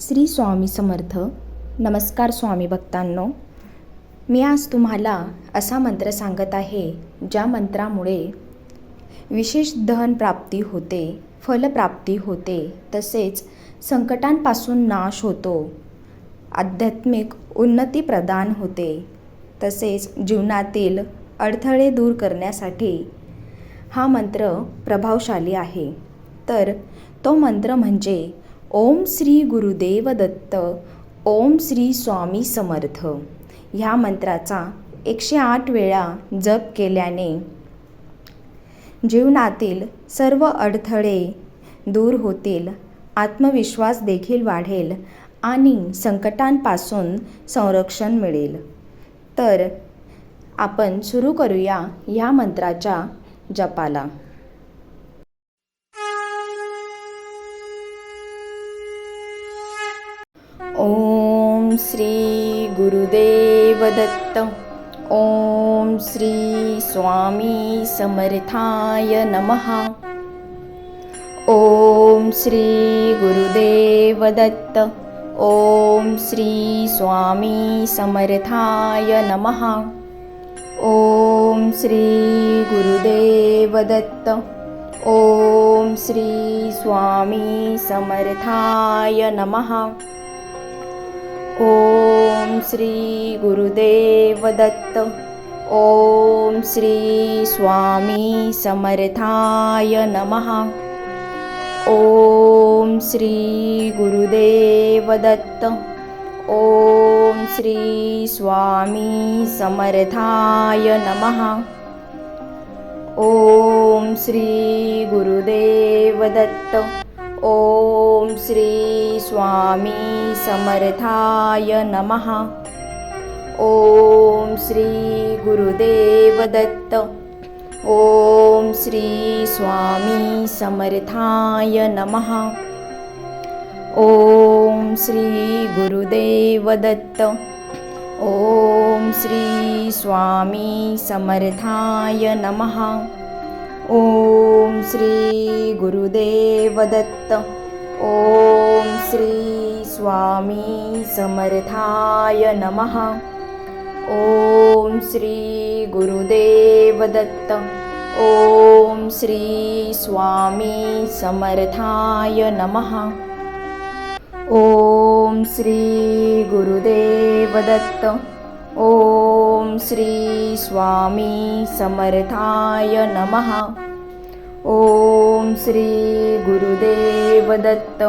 श्री स्वामी समर्थ. नमस्कार स्वामी भक्तांनो. मी आज तुम्हाला असा मंत्र सांगत आहे ज्या मंत्रामुळे विशेष धन प्राप्ती होते फलप्राप्ती होते तसेच संकटांपासून नाश होतो आध्यात्मिक उन्नती प्रदान होते तसेच जीवनातील अडथळे दूर करण्यासाठी हा मंत्र प्रभावशाली आहे. तर तो मंत्र म्हणजे ओम श्री गुरुदेव दत्त ओम श्री स्वामी समर्थ. ह्या मंत्राचा एकशे आठ वेळा जप केल्याने जीवनातील सर्व अडथळे दूर होतील आत्मविश्वास देखील वाढेल आणि संकटांपासून संरक्षण मिळेल. तर आपण सुरू करूया ह्या मंत्राच्या जपाला. ओम श्री गुरुदेव दत्त ओम श्री स्वामी समर्थाय नमः। ओम श्री गुरुदेव दत्त ओम श्री स्वामी समर्थाय नमः। ओम श्री गुरुदेव दत्त ओम श्री स्वामी समर्थाय नमः ओम श्री गुरुदेव दत्त ओम श्री स्वामी समर्थाय नमः। ओम श्री गुरुदेव दत्त ओम श्री स्वामी समर्थाय नमः। ओम श्री गुरुदेव दत्त ओम श्री स्वामी समर्थाय नमः। ओम श्री गुरुदेव दत्त ओम श्री स्वामी समर्थाय नमः। ओम श्री गुरुदेव दत्त ओम श्री स्वामी समर्थाय नमः। ओम श्री गुरुदेव दत्त ओम श्री स्वामी समर्थाय नमः। ओम श्री गुरुदेव दत्त। ओम श्री स्वामी समर्थाय नमः। ओम श्री गुरुदेव दत्त। ओम श्री स्वामी समर्थाय नमः। श्री गुरुदेव दत्त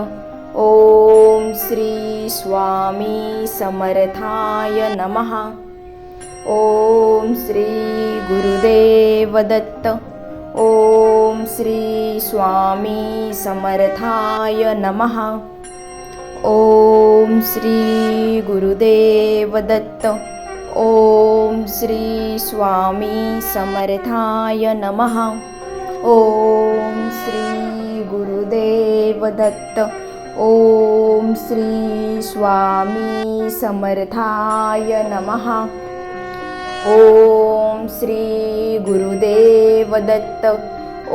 ओम श्री स्वामी समर्थाय नमः ओम श्री गुरुदेव दत्त ओम श्री स्वामी समर्थाय नमः ओम श्री गुरुदेव दत्त ओम श्री स्वामी समर्थाय नमः ओम श्री गुरुदेव दत्त ओम श्री स्वामी समर्थाय नमः। ओम श्री गुरुदेव दत्त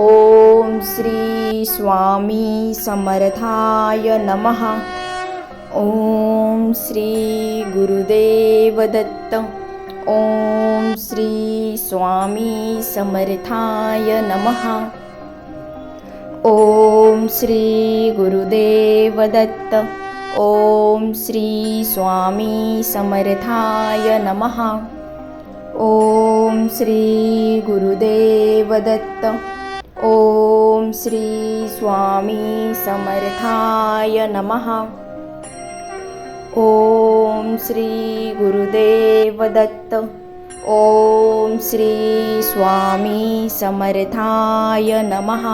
ओम श्री स्वामी समर्थाय नमः। ओम श्री गुरुदेव श्री स्वामी समर्थाय नमः। ओम श्री गुरुदेव दत्त ओम श्री स्वामी समर्थाय नमः। ओम श्री गुरुदेव दत्त ओम श्री स्वामी समर्थाय नमः ओम श्री गुरुदेव दत्त ओम श्री स्वामी समर्थाय नमः।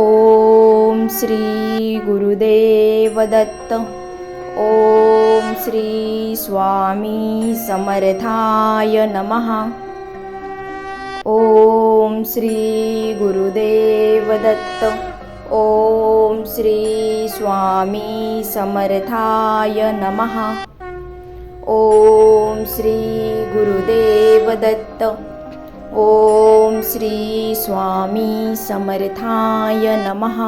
ओम श्री गुरुदेव दत्त ओम श्री स्वामी समर्थाय नमः। ओम श्री गुरुदेव दत्त श्री स्वामी समर्थाय नमः। ओम श्री गुरुदेव दत्त। ओम श्री स्वामी समर्थाय नमः।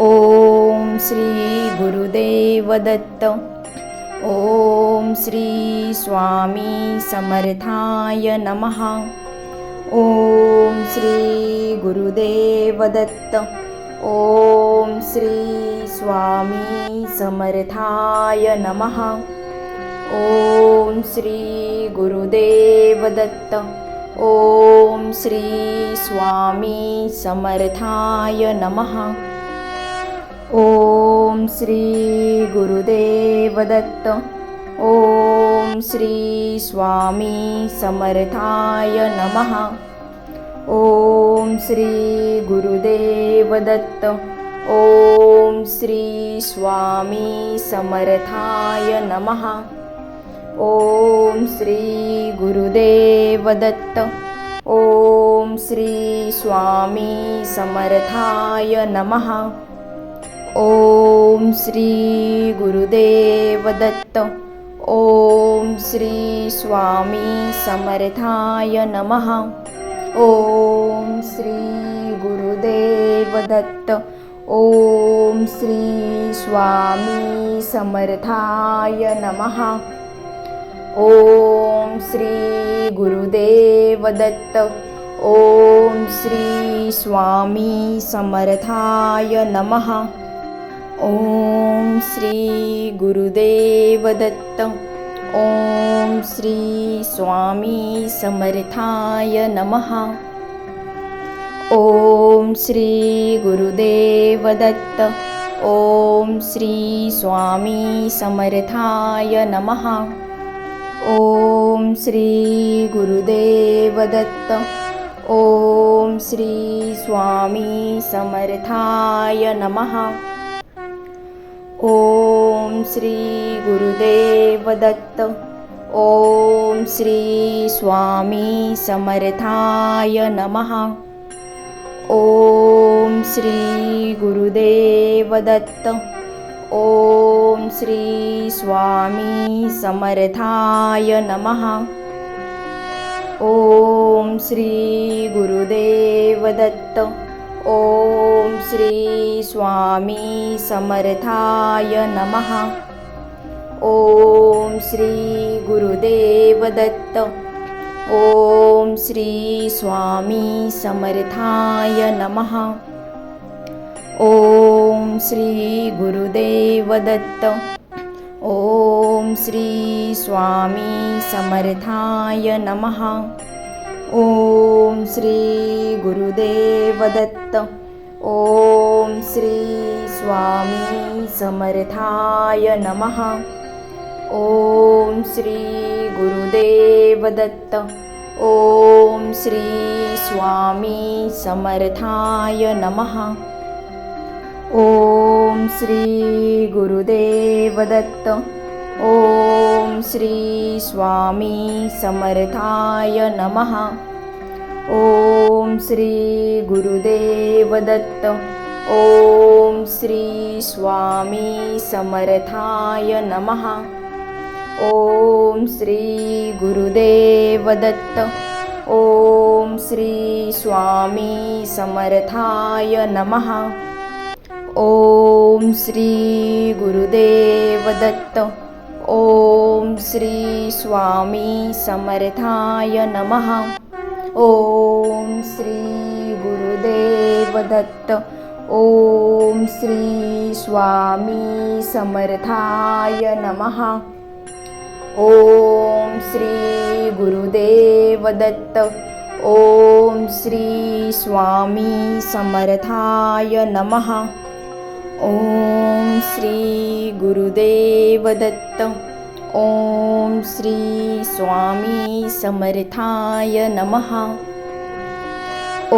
ओम श्री गुरुदेव दत्त। ॐ श्री स्वामी समर्थाय नमः ॐ श्री गुरुदेव दत्त ॐ श्री स्वामी समर्थाय नमः। ॐ श्री गुरुदेव दत्त ॐ श्री स्वामी समर्थाय नमः। ॐ श्री गुरुदेव दत्त ॐ श्री स्वामी समर्थाय नमः। ॐ श्री गुरुदेव दत्त। ॐ श्री स्वामी समर्थाय नमः। ॐ श्री गुरुदेव दत्त। ॐ श्री स्वामी समर्थाय नमः। ॐ श्री गुरुदेव दत्त। ॐ श्री स्वामी समर्थाय नमः। ॐ श्री गुरुदेव दत्त। ॐ श्री स्वामी समर्थाय नमः। ॐ श्री गुरुदेव दत्त। ॐ श्री स्वामी समर्थाय नमः ॐ श्री गुरुदेव दत्त ॐ श्री स्वामी समर्थाय नमः। ॐ श्री गुरुदेव दत्त ॐ श्री स्वामी समर्थाय नमः। ॐ श्री गुरुदेव दत्त ॐ श्री स्वामी समर्थाय नमः ॐ श्री गुरुदेव दत्त ॐ श्री स्वामी समर्थाय नमः। ॐ श्री गुरुदेव दत्त ॐ श्री स्वामी समर्थाय नमः। ॐ श्री गुरुदेव दत्त ॐ श्री स्वामी समर्थाय नमः। ॐ श्री गुरुदेव दत्त। ॐ श्री स्वामी समर्थाय नमः। ॐ श्री गुरुदेव दत्त। ॐ श्री स्वामी समर्थाय नमः ॐ श्री गुरुदेव दत्त ॐ श्री स्वामी समर्थाय नमः। ॐ श्री गुरुदेव दत्त ॐ श्री स्वामी समर्थाय नमः। ॐ श्री गुरुदेव दत्त ॐ श्री स्वामी समर्थाय नमः. ॐ श्री गुरुदेव दत्त. ॐ श्री स्वामी समर्थाय नमः. ॐ श्री गुरुदेव दत्त. ॐ श्री स्वामी समर्थाय नमः. ॐ श्री गुरुदेव ओम ॐ श्री स्वामी समर्थाय नमः। ॐ श्री गुरुदेव दत्त। ॐ श्री स्वामी समर्थाय नमः। ॐ श्री गुरुदेव दत्त। ॐ श्री स्वामी समर्थाय नमः। ॐ श्री गुरुदेव दत्त ॐ श्री स्वामी समर्थाय नमः।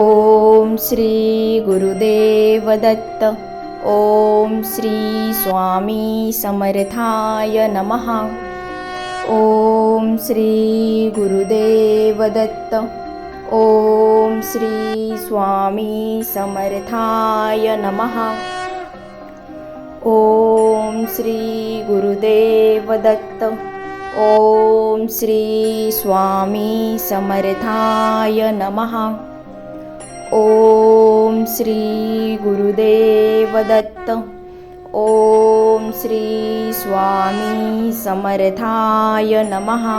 ॐ श्री गुरुदेव दत्त ॐ श्री स्वामी समर्थाय नमः। ॐ श्री गुरुदेव दत्त ॐ श्री स्वामी समर्थाय नमः ॐ श्री गुरुदेव दत्त ॐ श्री स्वामी समर्थाय नमः। ॐ श्री गुरुदेव दत्त ॐ श्री स्वामी समर्थाय नमः।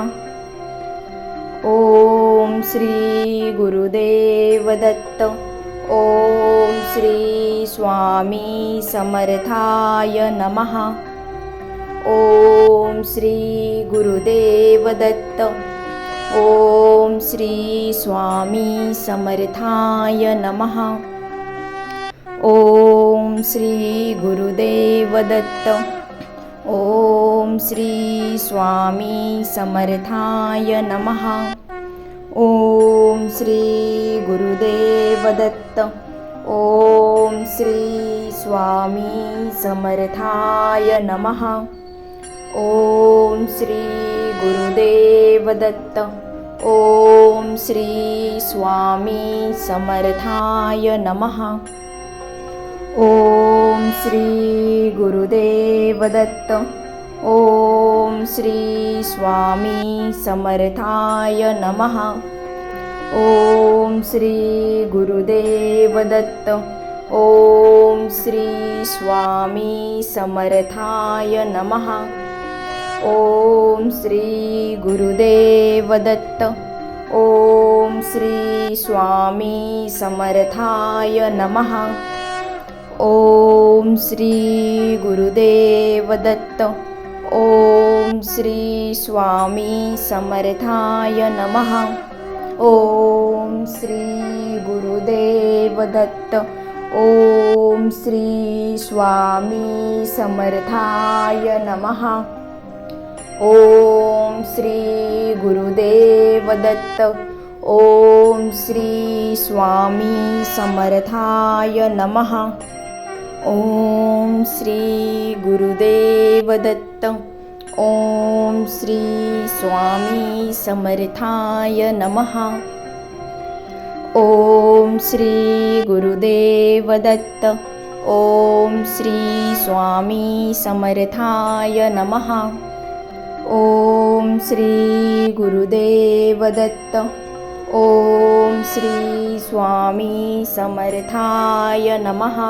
ॐ श्री गुरुदेव दत्त ॐ श्री स्वामी समर्थाय नमः. ॐ श्री गुरुदेव दत्त. ॐ श्री स्वामी समर्थाय नमः. ॐ श्री गुरुदेव दत्त. ॐ श्री स्वामी समर्थाय नमः. ॐ श्री गुरुदेव श्री स्वामी समर्थाय नमः। ॐ श्री गुरुदेव दत्त ॐ श्री स्वामी समर्थाय नमः। ॐ श्री गुरुदेव दत्त ॐ श्री स्वामी समर्थाय नमः ॐ श्री गुरुदेव दत्त ॐ श्री स्वामी समर्थाय नमः ॐ श्री गुरुदेव दत्त ॐ श्री स्वामी समर्थाय नमः ॐ श्री गुरुदेव दत्त ॐ श्री स्वामी समर्थाय नमः। ॐ श्री गुरुदेव दत्त ॐ श्री स्वामी समर्थाय नमः। ॐ श्री गुरुदेव दत्त ॐ श्री स्वामी समर्थाय नमः। ॐ श्री गुरुदेव दत्त ॐ समर्थाय नमः। ॐ श्री गुरुदेव दत्त ॐ श्री स्वामी समर्थाय नमः। ॐ श्री गुरुदेव दत्त ॐ श्री स्वामी समर्थाय नमः।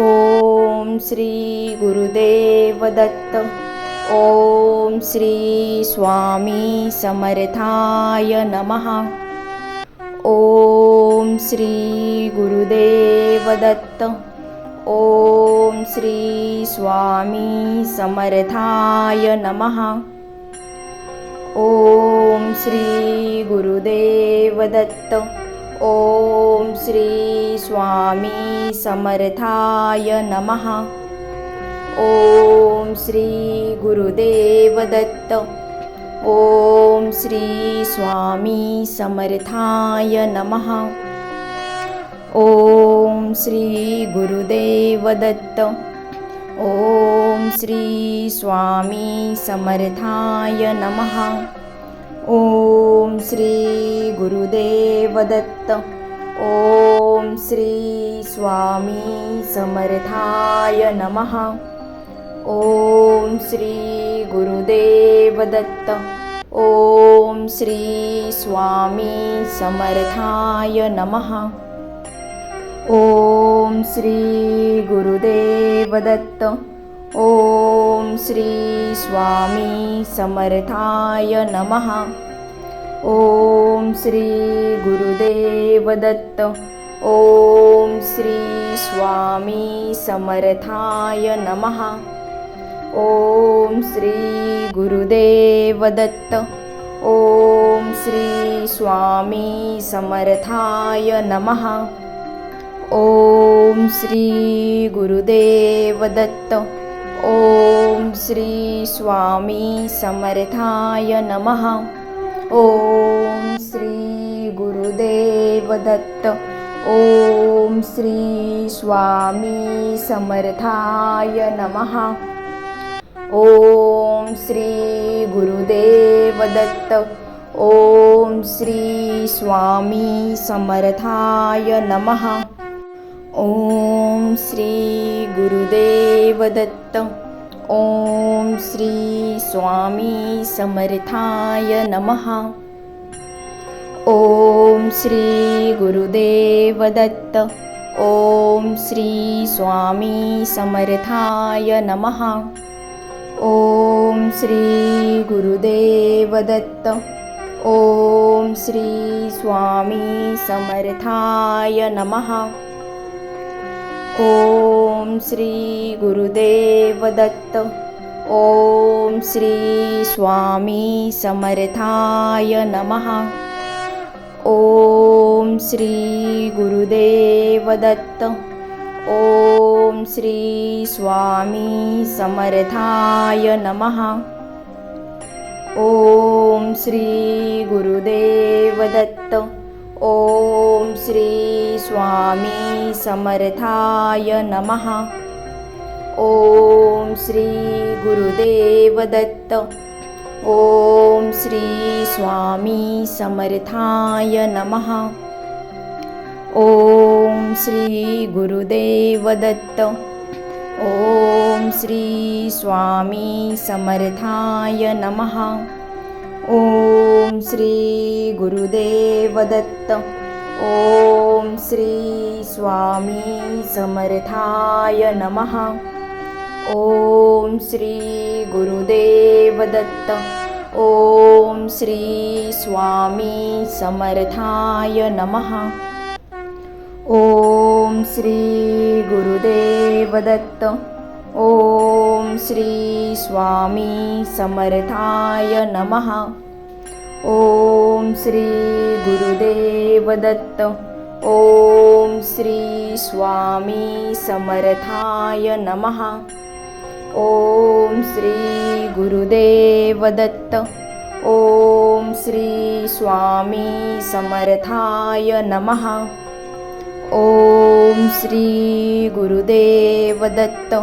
ॐ श्री गुरुदेव दत्त ॐ श्री स्वामी समर्थाय नमः। ॐ श्री गुरुदेव दत्त ॐ श्री स्वामी समर्थाय नमः। ॐ श्री गुरुदेव दत्त ॐ श्री स्वामी समर्थाय नमः ॐ श्री गुरुदेव दत्त। ॐ श्री स्वामी समर्थाय नमः। ॐ श्री गुरुदेव दत्त। ॐ श्री स्वामी समर्थाय नमः। ॐ श्री गुरुदेव दत्त। ॐ श्री स्वामी समर्थाय नमः। ॐ श्री गुरुदेव दत्त ॐ श्री स्वामी समर्थाय नमः। ॐ श्री गुरुदेव दत्त ॐ श्री स्वामी समर्थाय नमः। ॐ श्री गुरुदेव दत्त ॐ श्री स्वामी समर्थाय नमः। ॐ श्री गुरुदेव दत्त ॐ श्री स्वामी समर्थाय नमः। ॐ श्री गुरुदेव दत्त ॐ श्री स्वामी समर्थाय नमः। ॐ श्री गुरुदेव दत्त ॐ श्री स्वामी समर्थाय नमः। ॐ श्री गुरुदेव दत्त ॐ श्री स्वामी समर्थाय नमः। ॐ श्री गुरुदेव दत्त ॐ श्री स्वामी समर्थाय नमः। ॐ श्री गुरुदेव दत्त ॐ ॐ श्री स्वामी समर्थाय नमः ॐ श्री गुरुदेव दत्त ॐ श्री स्वामी समर्थाय नमः। ॐ श्री गुरुदेव दत्त ॐ श्री स्वामी समर्थाय नमः। ॐ श्री गुरुदेव दत्त ॐ श्री स्वामी समर्थाय नमः। ॐ श्री गुरुदेव दत्त ॐ श्री स्वामी समर्थाय नमः। ॐ श्री गुरुदेव दत्त ॐ श्री स्वामी समर्थाय नमः ॐ श्री गुरुदेव दत्त ॐ श्री स्वामी समर्थाय नमः। ॐ श्री गुरुदेव दत्त ॐ श्री स्वामी समर्थाय नमः। ॐ श्री गुरुदेव दत्त ॐ श्री स्वामी समर्थाय नमः ॐ श्री गुरुदेव दत्त ॐ श्री स्वामी समर्थाय नमः। ॐ श्री गुरुदेव दत्त ॐ श्री स्वामी समर्थाय नमः। ॐ श्री गुरुदेव दत्त ॐ श्री स्वामी समर्थाय नमः ॐ श्री गुरुदेव दत्त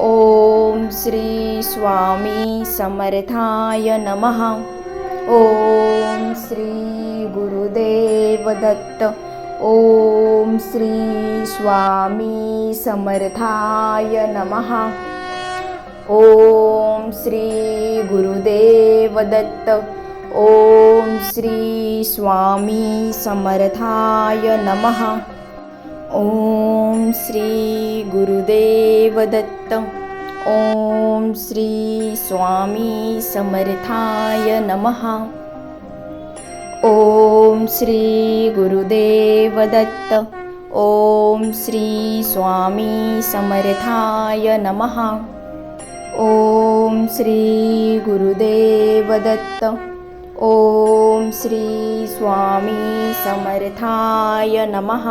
ॐ श्री स्वामी समर्थाय नमः। ॐ श्री गुरुदेव दत्त ॐ श्री स्वामी समर्थाय नमः। ॐ श्री गुरुदेव दत्त ॐ श्री स्वामी समर्थाय नमः। ॐ श्री गुरुदेव दत्त ॐ श्री स्वामी समर्थाय नमः। ॐ श्री गुरुदेव दत्त ॐ श्री स्वामी समर्थाय नमः। ॐ श्री गुरुदेव दत्त ॐ श्री स्वामी समर्थाय नमः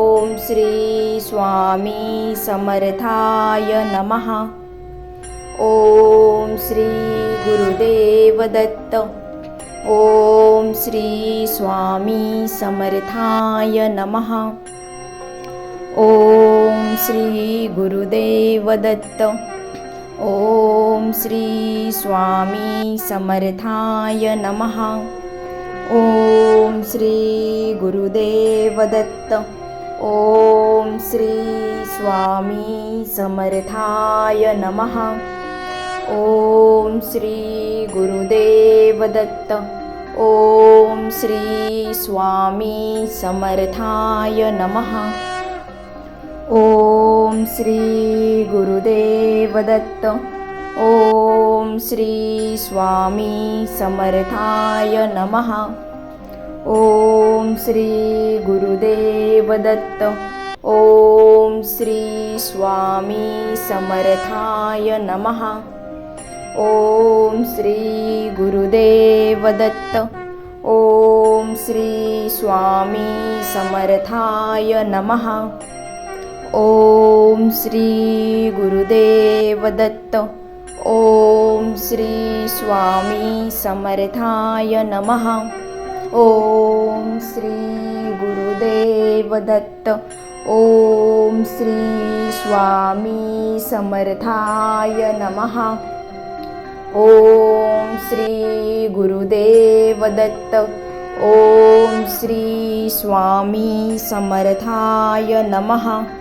श्री स्वामी समर्थाय नमः. ॐ श्री गुरुदेव दत्त. ॐ श्री स्वामी समर्थाय नमः. ॐ श्री गुरुदेव दत्त. ॐ श्री स्वामी समर्थाय नमः. ॐ श्री गुरुदेव दत्त. ॐ श्री स्वामी समर्थाय नमः। ॐ श्री गुरुदेव दत्त ॐ श्री स्वामी समर्थाय नमः। ॐ श्री गुरुदेव दत्त ॐ श्री स्वामी समर्थाय नमः ॐ श्री गुरुदेव दत्त ॐ श्री स्वामी समर्थाय नमः। ॐ श्री गुरुदेव दत्त ॐ श्री स्वामी समर्थाय नमः। ॐ श्री गुरुदेव दत्त ॐ श्री स्वामी समर्थाय नमः ॐ श्री गुरुदेव दत्त। ॐ श्री स्वामी समर्थाय नमः। ॐ श्री गुरुदेव दत्त। ॐ श्री स्वामी समर्थाय नमः।